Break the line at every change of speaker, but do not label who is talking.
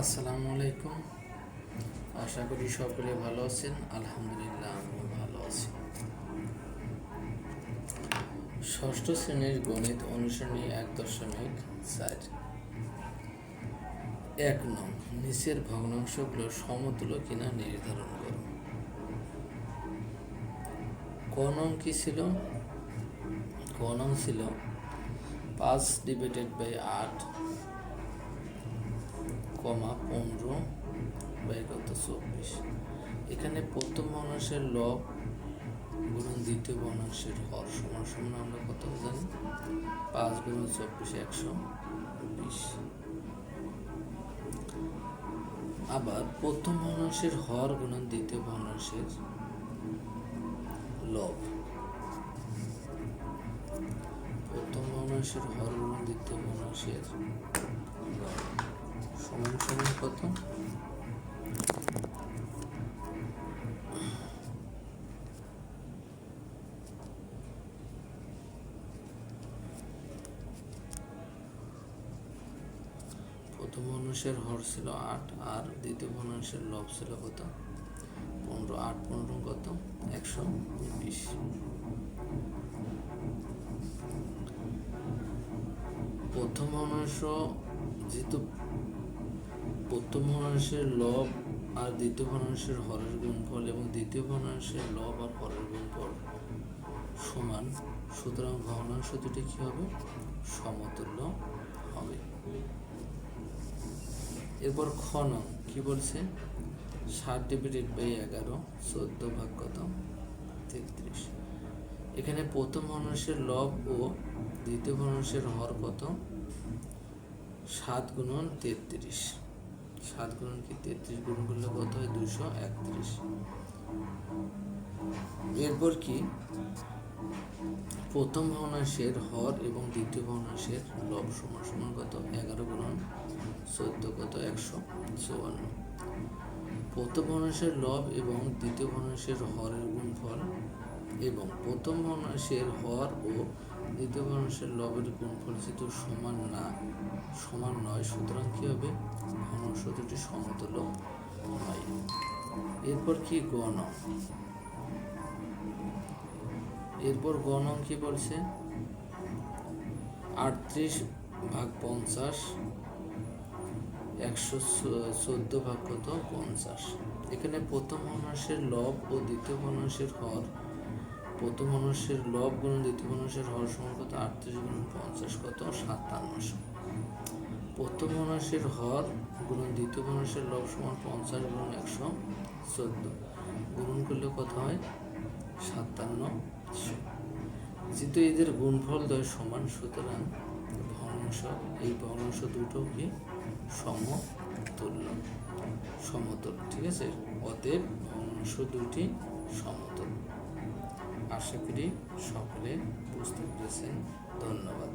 আসসালামু আলাইকুম। আশা করি সকলে ভালো আছেন। আলহামদুলিল্লাহ, আমিও ভালো আছি। ষষ্ঠ শ্রেণির গণিত অনুশীলনী এক দশমিক চার। এক নং, নিচের ভগ্নাংশগুলো সমতুল্য কিনা নির্ধারণ করো। ক নং কি ছিল? ক নং ছিল পাঁচ ডিভাইডেড বাই আট কমা পনেরো বাই কত চব্বিশ। এখানে প্রথম ভগ্নাংশের লব গুণন দ্বিতীয় ভগ্নাংশের হর সমান সমান আমরা কত জানি? পাঁচ গুণন চব্বিশ একশো বিশ। আবার প্রথম ভগ্নাংশের হর গুণন দ্বিতীয় ভগ্নাংশের লব। প্রথম ভগ্নাংশের হর গুণন দ্বিতীয় ভগ্নাংশের লব। সমান সমান কত? প্রথম মানুষের হর ছিল আট, আর দ্বিতীয় মানুষের লব ছিল কত? পনেরো, আট, পনেরো কত? একশো বিশ। প্রথম মানুষ যেহেতু প্রথম ভগ্নাংশের লব আর দ্বিতীয় ভগ্নাংশের হরের গুণফল এবং দ্বিতীয় ভগ্নাংশের লব আর হরের গুণফল সমান। সুতরাং ভগ্নাংশ দুটি কী হবে? সমতুল্য হবে। এরপর খ নং, কি বলছে? ষাট ডিভাইডেড বাই এগারো, চোদ্দ ভাগ কত? তেত্রিশ। এখানে প্রথম ভগ্নাংশের লব ও দ্বিতীয় ভগ্নাংশের হর কত? সাত গুণন তেত্রিশ। সাত গুণন কি তেত্রিশ গুণ করলে কত হয়? দুশো একত্রিশ। এরপর কি? প্রথম ভগ্নাংশের হর এবং দ্বিতীয় ভগ্নাংশের লব সমান সমান কত? এগারো গুণন চোদ্দ কত? একশো চুয়ান্ন। প্রথম ভগ্নাংশের লব এবং দ্বিতীয় ভগ্নাংশের হরের গুণফল এবং প্রথম ভগ্নাংশের হর ও দ্বিতীয় ভগ্নাংশের লবের গুণফল যেহেতু সমান না, সমান নয়। সুতরাং কী হবে? ভগ্নাংশ দুটি সমতুল্য হয়। এরপর কি গণ? এরপর গণ কি বলছে? আটত্রিশ ভাগ পঞ্চাশ, একশো চোদ্দ ভাগ কত? পঞ্চাশ। এখানে প্রথম ভগ্নাংশের লব ও দ্বিতীয় ভগ্নাংশের হর প্রথম ভগ্নাংশের লব গুণ দ্বিতীয় ভগ্নাংশের হর সমান কত? আটত্রিশ গুণ পঞ্চাশ কত? সাতান্নশো। প্রথম ভগ্নাংশের হর গুণ দ্বিতীয় ভগ্নাংশের লব সমান পঞ্চাশ গুণ একশো চোদ্দ। গুণন করলে কত হয়? সাতান্নশো। যেহেতু এদের গুণফল দ্বয় সমান, সুতরাং ভগ্নাংশ, এই ভগ্নাংশ দুটো কি? সমতুল্য। সমতল ঠিক আছে? অতএব ভগ্নাংশ দুটি সমতল আশা করি সকলে বুঝতে পেরেছেন ধন্যবাদ।